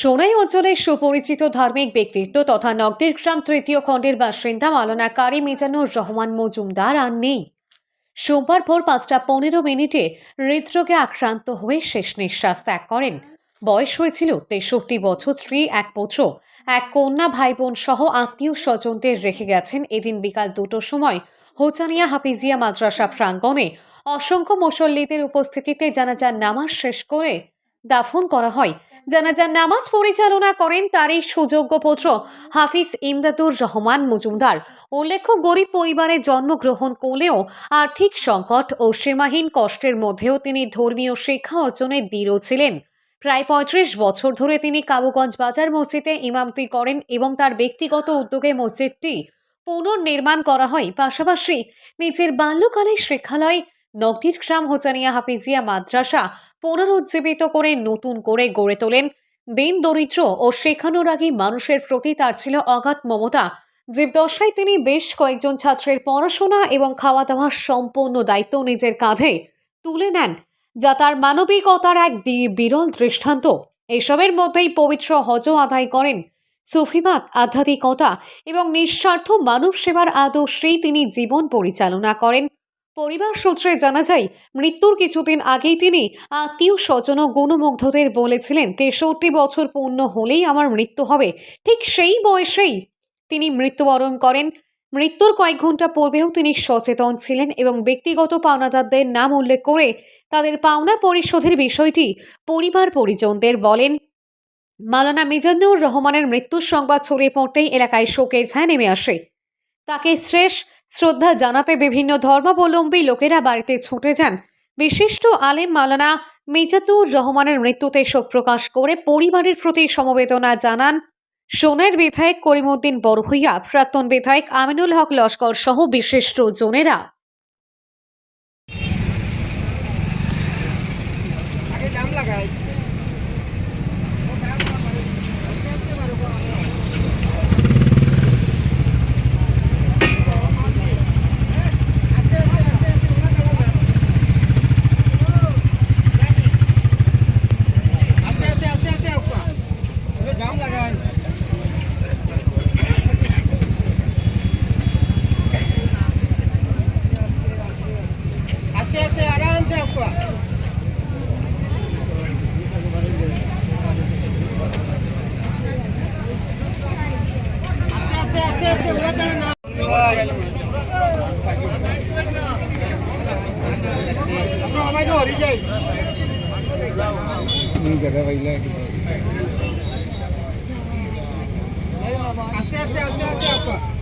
সোনাই অঞ্চলের সুপরিচিত ধার্মিক ব্যক্তিত্ব তথা নগদের গ্রাম তৃতীয় খণ্ডের বাসিন্দা মালানা কারি মিজানুর রহমান মজুমদার আর নেই। সোমবার ভোর পাঁচটা পনেরো মিনিটে হৃদরোগে আক্রান্ত হয়ে শেষ নিঃশ্বাস ত্যাগ করেন। বয়স হয়েছিল তেষট্টি বছর স্ত্রী, এক পুত্র, এক কন্যা ভাই বোন সহ আত্মীয় স্বজনদের রেখে গেছেন এদিন বিকাল দুটোর সময় হোচানিয়া হাফিজিয়া মাদ্রাসা প্রাঙ্গণে। অসংখ্য মুসল্লিদের উপস্থিতিতে জানাজার নামাজ শেষ করে দাফন করা হয়। জানাজার নামাজ পরিচালনা করেন তারই সুযোগ্য পুত্র হাফিজ ইমদাদুর রহমান মজুমদার। উল্লেখ্য, গরিব পরিবারে জন্মগ্রহণ করলেও আর্থিক সংকট ও সীমাহীন কষ্টের মধ্যেও তিনি ধর্মীয় শিক্ষা অর্জনে দৃঢ় ছিলেন। প্রায় পঁয়ত্রিশ বছর ধরে তিনি কাবুগঞ্জ বাজার মসজিদে ইমামতি করেন এবং তার ব্যক্তিগত উদ্যোগে মসজিদটি পুনর্নির্মাণ করা হয়। পাশাপাশি নিজের বাল্যকালের শিক্ষালয় নগদীর গ্রাম হোচানিয়া হাফিজিয়া মাদ্রাসা পুনরুজ্জীবিত করে নতুন করে গড়ে তোলেন। দিন দরিদ্র ও শেখানোরাগী মানুষের প্রতি তার ছিল অগাধ মমতা। জীবদশায় তিনি বেশ কয়েকজন ছাত্রের পড়াশোনা এবং খাওয়া দাওয়ার সম্পূর্ণ দায়িত্ব নিজের কাঁধে তুলে নেন, যা তার মানবিকতার এক বিরল দৃষ্টান্ত। এসবের মধ্যেই পবিত্র হজ আদায় করেন। সুফিমাত আধ্যাত্মিকতা এবং নিঃস্বার্থ মানব সেবার আদর্শেই তিনি জীবন পরিচালনা করেন। পরিবার সূত্রে জানা যায়, মৃত্যুর কিছুদিন আগেই তিনি আত্মীয় স্বজন ও গুণমুগ্ধদের বলেছিলেন, তেষট্টি বছর পূর্ণ হলেই আমার মৃত্যু হবে। ঠিক সেই বয়সেই তিনি মৃত্যুবরণ করেন। মৃত্যুর কয়েক ঘণ্টা পূর্বেও তিনি সচেতন ছিলেন এবং ব্যক্তিগত পাওনাদারদের নাম উল্লেখ করে তাদের পাওনা পরিশোধের বিষয়টি পরিবার পরিজনদের বলেন। মালানা মিজানুর রহমানের মৃত্যুর সংবাদ ছড়িয়ে পড়তেই এলাকায় শোকের ছায়া নেমে আসে। তাকে শেষ শ্রদ্ধা জানাতে বিভিন্ন ধর্মাবলম্বী লোকেরা বাড়িতে ছুটে যান। বিশিষ্ট আলেম মালানা মিজানুর রহমানের মৃত্যুতে শোক প্রকাশ করে পরিবারের প্রতি সমবেদনা জানান সোনার বিধায়ক করিমউদ্দিন বড়ভূইয়া প্রাক্তন বিধায়ক আমিনুল হক লস্কর সহ বিশিষ্ট জনেরা। જગા વહીલા આસ્તે આસ્તે આસ્તે આસ્તે આપવા